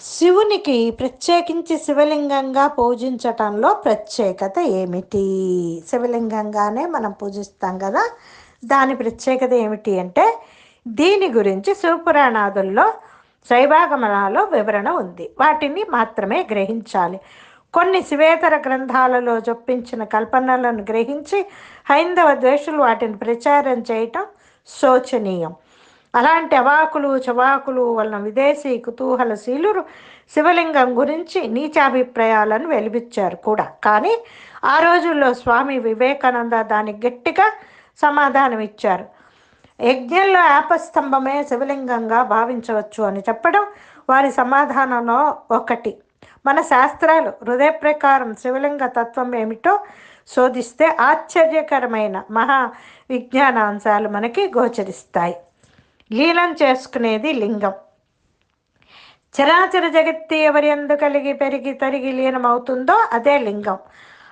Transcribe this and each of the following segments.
శివునికి ప్రత్యేకించి శివలింగంగా పూజించటంలో ప్రత్యేకత ఏమిటి? శివలింగంగానే మనం పూజిస్తాం కదా. దాని ప్రత్యేకత ఏమిటి అంటే దీని గురించి శివపురాణాదుల్లో శైవాగమనాలో వివరణ ఉంది. వాటిని మాత్రమే గ్రహించాలి. కొన్ని శివేతర గ్రంథాలలో చొప్పించిన కల్పనలను గ్రహించి హైందవ ద్వేషులు వాటిని ప్రచారం చేయటం శోచనీయం. అలాంటి అవాకులు చవాకులు వలన విదేశీ కుతూహలశీలు శివలింగం గురించి నీచాభిప్రాయాలను వెలిపించారు కూడా. కానీ ఆ రోజుల్లో స్వామి వివేకానంద దానికి గట్టిగా సమాధానం ఇచ్చారు యజ్ఞంలో ఆపస్తంభమే శివలింగంగా భావించవచ్చు అని చెప్పడం వారి సమాధానంలో ఒకటి. మన శాస్త్రాలు హృదయ ప్రకారం శివలింగ తత్వం ఏమిటో శోధిస్తే ఆశ్చర్యకరమైన మహా విజ్ఞానాంశాలు మనకి గోచరిస్తాయి. లీనం చేసుకునేది లింగం. చరాచర జగత్తి ఎవరి ఎందు కలిగి పెరిగి తరిగి లీనమవుతుందో అదే లింగం.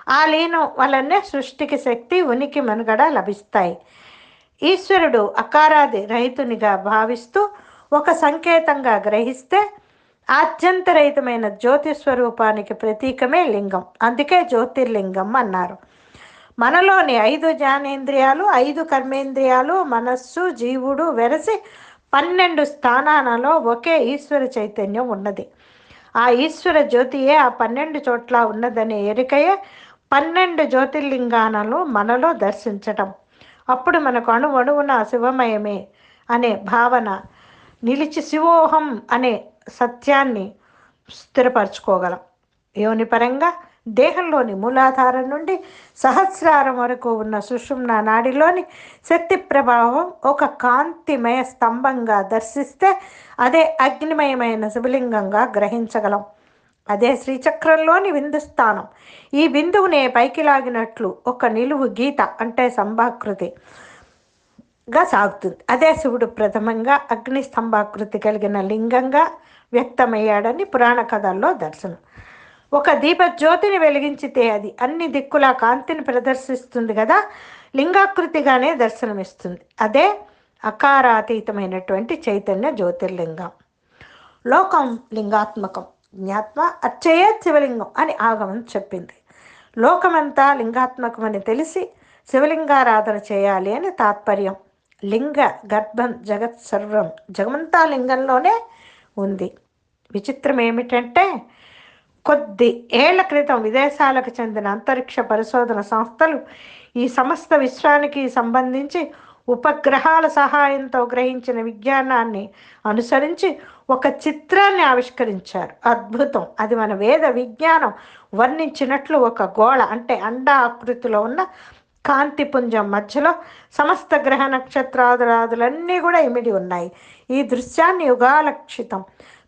ఆ లీనం వలనే సృష్టికి శక్తి ఉనికి మనుగడ లభిస్తాయి. ఈశ్వరుడు అకారాది రహితునిగా భావిస్తూ ఒక సంకేతంగా గ్రహిస్తే ఆద్యంతరహితమైన జ్యోతి స్వరూపానికి ప్రతీకమే లింగం. అందుకే జ్యోతిర్లింగం అన్నారు. మనలోని ఐదు జ్ఞానేంద్రియాలు ఐదు కర్మేంద్రియాలు మనస్సు జీవుడు వెరసి పన్నెండు స్థానాలలో ఒకే ఈశ్వర చైతన్యం ఉన్నది. ఆ ఈశ్వర జ్యోతియే ఆ పన్నెండు చోట్ల ఉన్నదనే ఎరికయే పన్నెండు జ్యోతిర్లింగాలను మనలో దర్శించటం. అప్పుడు మనకు అణువణువున శివమయమే అనే భావన నిలిచి శివోహం అనే సత్యాన్ని స్థిరపరచుకోగలం. యోనిపరంగా దేహంలోని మూలాధారం నుండి సహస్రారం వరకు ఉన్న సుషుమ్న నాడిలోని శక్తి ప్రభావం ఒక కాంతిమయ స్తంభంగా దర్శిస్తే అదే అగ్నిమయమైన శివలింగంగా గ్రహించగలం. అదే శ్రీచక్రంలోని బిందు స్థానం ఈ బిందువునే పైకి లాగినట్లు ఒక నిలువు గీత అంటే సంభాకృతి గా సాగుతుంది. అదే శివుడు ప్రథమంగా అగ్ని స్తంభాకృతి కలిగిన లింగంగా వ్యక్తమయ్యాడని పురాణ కథల్లో దర్శనం. ఒక దీప జ్యోతిని వెలిగించితే అది అన్ని దిక్కుల కాంతిని ప్రదర్శిస్తుంది కదా లింగాకృతిగానే దర్శనమిస్తుంది. అదే అకారాతీతమైనటువంటి చైతన్య జ్యోతిర్లింగం. లోకం లింగాత్మకం. జ్ఞాత్మ అచ్చయ శివలింగం అని ఆగమం చెప్పింది. లోకమంతా లింగాత్మకమని తెలిసి శివలింగారాధన చేయాలి అని తాత్పర్యం. లింగ గర్భం జగత్ సర్వం. జగమంతా లింగంలోనే ఉంది. విచిత్రం ఏమిటంటే కొద్ది ఏళ్ళ క్రితం విదేశాలకు చెందిన అంతరిక్ష పరిశోధన సంస్థలు ఈ సమస్త విశ్వానికి సంబంధించి ఉపగ్రహాల సహాయంతో గ్రహించిన విజ్ఞానాన్ని అనుసరించి ఒక చిత్రాన్ని ఆవిష్కరించారు. అద్భుతం. అది మన వేద విజ్ఞానం వర్ణించినట్లు ఒక గోళ అంటే అండా ఆకృతిలో ఉన్న కాంతిపుంజం మధ్యలో సమస్త గ్రహ నక్షత్రాదురాదులన్నీ కూడా ఇమిడి ఉన్నాయి. ఈ దృశ్యాన్ని యుగాలక్షితం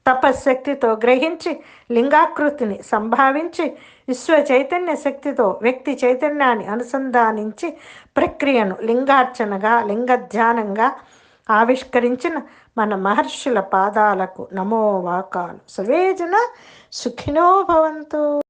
తపశ్శక్తితో గ్రహించి లింగాకృతిని సంభావించి విశ్వ చైతన్య శక్తితో వ్యక్తి చైతన్యాన్ని అనుసంధానించి ప్రక్రియను లింగార్చనగా లింగధ్యానంగా ఆవిష్కరించిన మన మహర్షుల పాదాలకు నమోవాకాలు సర్వేజన సుఖినో భవంతు.